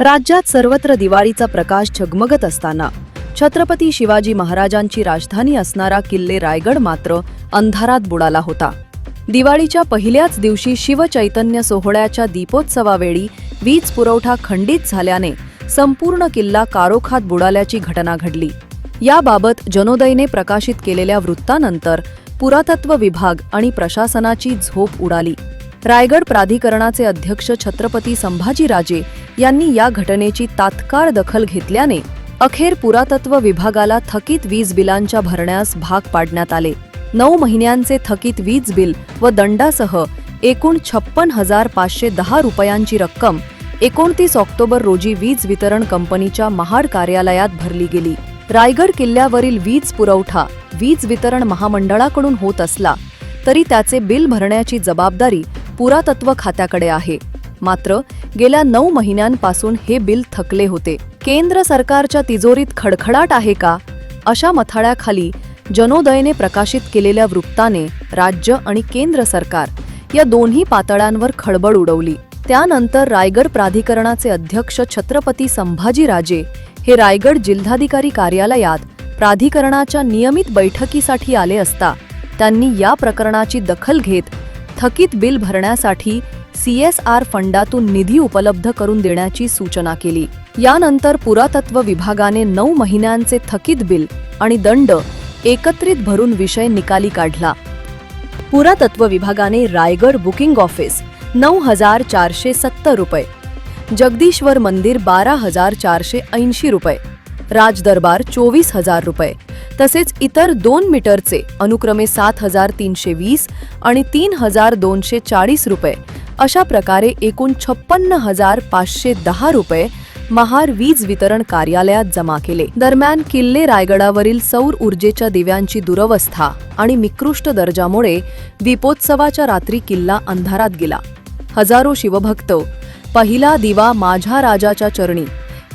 राज्यात सर्वत्र दिवाळीचा प्रकाश झगमगत असताना. छत्रपती शिवाजी महाराजांची राजधानी असणारा किल्ले रायगड मात्र अंधारात बुडाला होता. दिवाळीच्या पहिल्याच दिवशी शिवचैतन्य सोहळ्याच्या दीपोत्सवावेळी वीज पुरवठा खंडित झाल्याने संपूर्ण किल्ला कारोखात बुडाल्याची घटना घडली. याबाबत जनोदयने प्रकाशित केलेल्या वृत्तानंतर पुरातत्व विभाग आणि प्रशासनाची झोप उडाली. रायगड प्राधिकरणाचे अध्यक्ष छत्रपती संभाजीराजे यांनी या घटनेची तात्काळ दखल घेतल्याने अखेर पुरातत्व विभागाला थकीत वीज बिलांच्या भरण्यास भाग पाडण्यात आले. नऊ महिन्यांचे थकीत वीज बिल व दंडासह एकूण छप्पन हजार पाचशे दहा रुपयांची रक्कम एकोणतीस ऑक्टोबर रोजी वीज वितरण कंपनीच्या महाड कार्यालयात भरली गेली. रायगड किल्ल्यावरील वीज पुरवठा वीज वितरण महामंडळाकडून होत असला तरी त्याचे बिल भरण्याची जबाबदारी पुरातत्व खात्याकडे आहे. मात्र गेल्या नऊ महिन्यांपासून हे बिल थकले होते. केंद्र सरकारच्या तिजोरीत खडखडाट आहे का? अशा मथाळ्याखाली जनोदयने प्रकाशित केलेल्या वृत्ताने राज्य आणि केंद्र सरकार या दोन्ही पातळ्यांवर खळबळ उडवली. त्यानंतर रायगड प्राधिकरणाचे अध्यक्ष छत्रपती संभाजीराजे हे रायगड जिल्हाधिकारी कार्यालयात प्राधिकरणाच्या नियमित बैठकीसाठी आले असता त्यांनी या प्रकरणाची दखल घेत थकीत बिल भरण्यासाठी सीएसआर फंडातून निधी उपलब्ध करून देण्याची सूचना केली. यानंतर पुरातत्व विभागाने नऊ महिन्यांचे थकीत बिल आणि दंड एकत्रित भरून विषय निकाली काढला. पुरातत्व विभागाने रायगड बुकिंग ऑफिस नऊ हजार चारशे सत्तर रुपये जगदीश्वर मंदिर बारा हजार चारशे ऐंशी रुपये राजदरबार चोवीस हजार रुपये तसेच इतर दोन मीटरचे अनुक्रमे सात हजार तीनशे वीस आणि तीन हजार दोनशे चाळीस रुपये. अशा प्रकारे एकूण छप्पन्न हजार पाचशे दहा रुपये महार वीज वितरण कार्यालयात जमा केले. दरम्यान किल्ले रायगडावरील सौर ऊर्जेच्या दिव्यांची दुरवस्था आणि निकृष्ट दर्जामुळे दीपोत्सवाच्या रात्री किल्ला अंधारात गेला. हजारो शिवभक्त पहिला दिवा माझ्या राजाच्या चरणी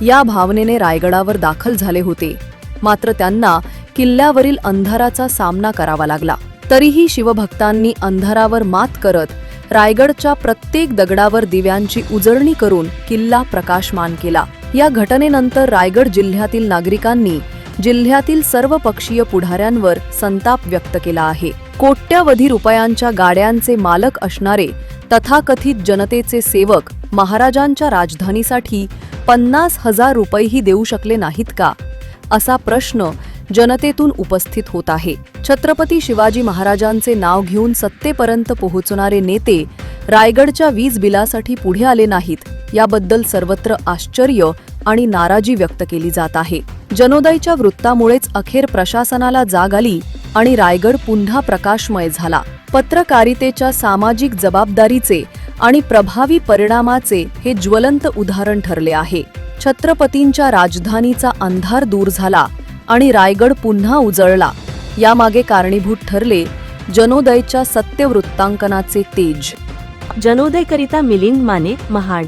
या भावनेने रायगडावर दाखल झाले होते. मात्र त्यांना किल्ल्यावरील अंधाराचा सामना करावा लागला. तरीही शिवभक्तांनी अंधारावर मात करत रायगडच्या प्रत्येक दगडावर दिव्यांची उजळणी करून किल्ला प्रकाशमान केला. या घटनेनंतर रायगड जिल्ह्यातील नागरिकांनी जिल्ह्यातील सर्व पक्षीय पुढाऱ्यांवर संताप व्यक्त केला आहे. कोट्यावधी रुपयांच्या गाड्यांचे मालक असणारे तथाकथित जनतेचे सेवक महाराजांच्या राजधानीसाठी पन्नास हजार रुपयेही देऊ शकले नाहीत का? असा प्रश्न जनतेतून उपस्थित होत आहे. छत्रपती शिवाजी महाराजांचे नाव घेऊन सत्तेपर्यंत पोहोचणारे नेते रायगडच्या वीज बिलासाठी पुढे आले नाहीत. याबद्दल सर्वत्र आश्चर्य आणि नाराजी व्यक्त केली जात आहे. जनोदयच्या वृत्तामुळेच अखेर प्रशासनाला जाग आली आणि रायगड पुन्हा प्रकाशमय झाला. पत्रकारितेच्या सामाजिक जबाबदारीचे आणि प्रभावी परिणामाचे हे ज्वलंत उदाहरण ठरले आहे. छत्रपतींच्या राजधानीचा अंधार दूर झाला आणि रायगड पुन्हा उजळला. यामागे कारणीभूत ठरले जनोदयच्या सत्यवृत्तांकनाचे तेज. जनोदयकरिता मिलिंद माने महाड.